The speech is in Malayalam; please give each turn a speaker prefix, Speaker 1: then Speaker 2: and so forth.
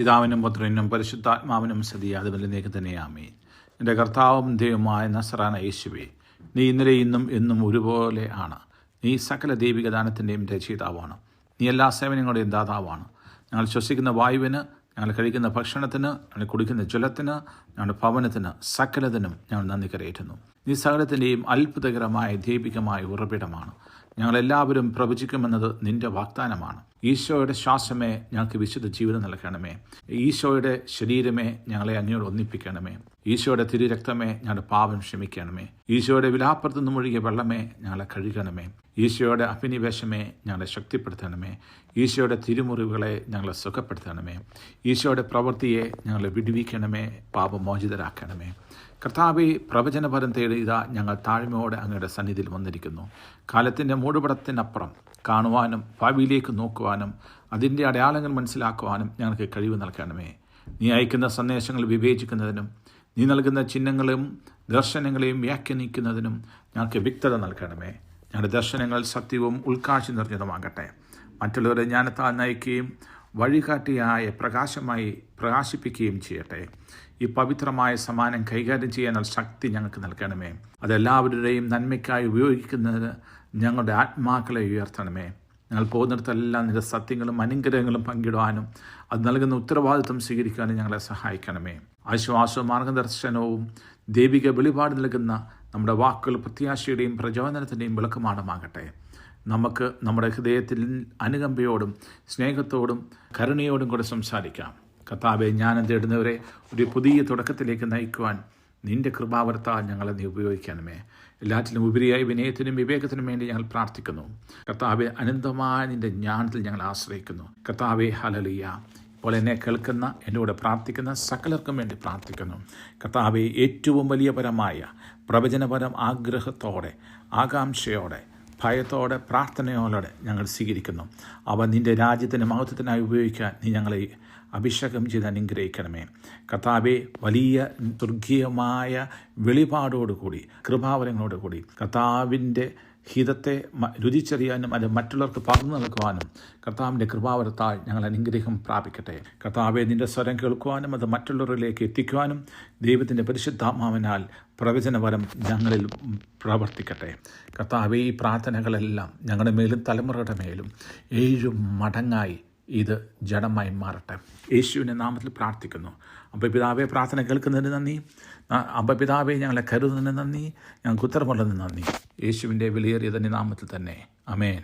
Speaker 1: പിതാവിനും പുത്രനും പരിശുദ്ധാത്മാവിനും സതി അതുപോലെ തന്നെയാമേ എന്റെ കർത്താവും ദൈവമായ നസറാന യേശുവേ നീ ഇന്നലെ ഇന്നും എന്നും ഒരുപോലെ ആണ്. നീ സകല ദൈവിക ദാനത്തിന്റെയും രചയിതാവാണ്. നീ എല്ലാ സേവനങ്ങളുടെയും ദാതാവാണ്. ഞങ്ങൾ ശ്വസിക്കുന്ന വായുവിന് ഞങ്ങൾ കഴിക്കുന്ന ഭക്ഷണത്തിന് ഞങ്ങൾ കുടിക്കുന്ന ജലത്തിന് ഞങ്ങളുടെ ഭവനത്തിന് സകലതിനും ഞങ്ങൾ നന്ദി കരയേറ്റുന്നു. നീ സകലത്തിന്റെയും അത്ഭുതകരമായ ദൈവികമായ ഉറവിടമാണ്. ഞങ്ങളെല്ലാവരും പ്രവചിക്കുമെന്നത് നിന്റെ വാഗ്ദാനമാണ്. ഈശോയുടെ ശ്വാസമേ ഞങ്ങൾക്ക് വിശുദ്ധ ജീവിതം നൽകണമേ. ഈശോയുടെ ശരീരമേ ഞങ്ങളെ അങ്ങയോട് ഒന്നിപ്പിക്കണമേ. ഈശോയുടെ തിരുരക്തമേ ഞങ്ങളുടെ പാപം ക്ഷമിക്കണമേ. ഈശോയുടെ വിലാപ്പുറത്തു നിന്നും വെള്ളമേ ഞങ്ങളെ കഴുകണമേ. ഈശോയുടെ അഭിനിവേശമേ ഞങ്ങളെ ശക്തിപ്പെടുത്തണമേ. ഈശോയുടെ തിരുമുറിവുകളെ ഞങ്ങളെ സുഖപ്പെടുത്തണമേ. ഈശോയുടെ പ്രവൃത്തിയെ ഞങ്ങളെ വിടുവിക്കണമേ പാപമോചിതരാക്കണമേ. കർത്താവെ പ്രവചനപരം തേടിയത ഞങ്ങൾ താഴ്മയോടെ അങ്ങയുടെ സന്നിധിയിൽ വന്നിരിക്കുന്നു. കാലത്തിന്റെ മൂടുപടത്തിനപ്പുറം കാണുവാനും ഭാവിയിലേക്ക് നോക്കുവാനും അതിന്റെ അടയാളങ്ങൾ മനസ്സിലാക്കുവാനും ഞങ്ങൾക്ക് കഴിവ് നൽകണമേ. നീ അയക്കുന്ന സന്ദേശങ്ങൾ വിവേചിക്കുന്നതിനും നീ നൽകുന്ന ചിഹ്നങ്ങളും ദർശനങ്ങളെയും വ്യാഖ്യാനിക്കുന്നതിനും ഞങ്ങൾക്ക് വ്യക്തത നൽകണമേ. ഞങ്ങളുടെ ദർശനങ്ങൾ സത്യവും ഉൾക്കാഴ്ച നിറഞ്ഞതുമാകട്ടെ. മറ്റുള്ളവരെ ജ്ഞാനത്താൽ നയിക്കുകയും വഴികാട്ടിയായ പ്രകാശമായി പ്രകാശിപ്പിക്കുകയും ചെയ്യട്ടെ. ഈ പവിത്രമായ സമ്മാനം കൈകാര്യം ചെയ്യാനുള്ള ശക്തി ഞങ്ങൾക്ക് നൽകണമേ. അതെല്ലാവരുടെയും നന്മയ്ക്കായി ഉപയോഗിക്കുന്നതിന് ഞങ്ങളുടെ ആത്മാക്കളെ ഉയർത്തണമേ. ഞങ്ങൾ പോകുന്നിടത്തെല്ലാം നിന്റെ സത്യങ്ങളും അനുഗ്രഹങ്ങളും പങ്കിടുവാനും അത് നൽകുന്ന ഉത്തരവാദിത്വം സ്വീകരിക്കാനും ഞങ്ങളെ സഹായിക്കണമേ. ആശ്വാസവും മാർഗദർശനവും ദൈവിക വെളിപാട് നൽകുന്ന നമ്മുടെ വാക്കുകൾ പ്രത്യാശയുടെയും പ്രചോദനത്തിന്റെയും വിളക്കുമാടമാകട്ടെ നമുക്ക് നമ്മുടെ ഹൃദയത്തിൽ അനുകമ്പയോടും സ്നേഹത്തോടും കരുണയോടും കൂടെ സംസാരിക്കാം. കർത്താവെ ജ്ഞാനം തേടുന്നവരെ ഒരു പുതിയ തുടക്കത്തിലേക്ക് നയിക്കുവാൻ നിന്റെ കൃപാവർത്താൽ ഞങ്ങളെ നീ ഉപയോഗിക്കണമേ. എല്ലാറ്റിലും ഉപരിയായി വിനയത്തിനും വിവേകത്തിനും വേണ്ടി ഞങ്ങൾ പ്രാർത്ഥിക്കുന്നു. കർത്താവെ അനന്തമായ നിന്റെ ജ്ഞാനത്തിൽ ഞങ്ങൾ ആശ്രയിക്കുന്നു. കർത്താവെ ഹലലിയ ഇപ്പോൾ എന്നെ കേൾക്കുന്ന എന്നോട് പ്രാർത്ഥിക്കുന്ന സകലർക്കും വേണ്ടി പ്രാർത്ഥിക്കുന്നു. കർത്താവെ ഏറ്റവും വലിയ പരമായ പ്രവചനപരം ആഗ്രഹത്തോടെ ആകാംക്ഷയോടെ ഭയത്തോടെ പ്രാർത്ഥനയോടെ ഞങ്ങൾ സ്വീകരിക്കുന്നു. അവ നിന്റെ രാജ്യത്തിന്റെ മഹത്വത്തിനായി ഉപയോഗിക്കാൻ നീ ഞങ്ങളെ അഭിഷേകം ചെയ്ത് അനുഗ്രഹിക്കണമേ. കർത്താവെ വലിയ ദുർഗീയമായ വെളിപാടോടുകൂടി കൃപാവരങ്ങളോടുകൂടി കർത്താവിന്റെ ഹിതത്തെ രുചിച്ചറിയാനും അത് മറ്റുള്ളവർക്ക് പറഞ്ഞു നൽകുവാനും കർത്താവിന്റെ കൃപാവരത്താൽ ഞങ്ങൾ അനുഗ്രഹം പ്രാപിക്കട്ടെ. കർത്താവെ നിന്റെ സ്വരം കേൾക്കുവാനും അത് മറ്റുള്ളവരിലേക്ക് എത്തിക്കുവാനും ദൈവത്തിന്റെ പരിശുദ്ധാത്മാവിനാൽ പ്രവചനപരം ഞങ്ങളിൽ പ്രവർത്തിക്കട്ടെ. കർത്താവെ ഈ പ്രാർത്ഥനകളെല്ലാം ഞങ്ങളുടെ മേലും തലമുറയുടെ മേലും ഏഴും മടങ്ങായി ഇത് ജഡമായി മാറട്ടെ. യേശുവിന്റെ നാമത്തിൽ പ്രാർത്ഥിക്കുന്നു. അപ്പോൾ പിതാവെ പ്രാർത്ഥന കേൾക്കുന്നതിന് നന്ദി. അമ്പ പിതാവെ ഞങ്ങളെ കരുതുന്നതിന് നന്ദി. ഞങ്ങൾക്ക് ഉത്തരമുള്ളതിന് നന്ദി. യേശുവിന്റെ വിലയേറിയതിന്റെ നാമത്തിൽ തന്നെ. അമേൻ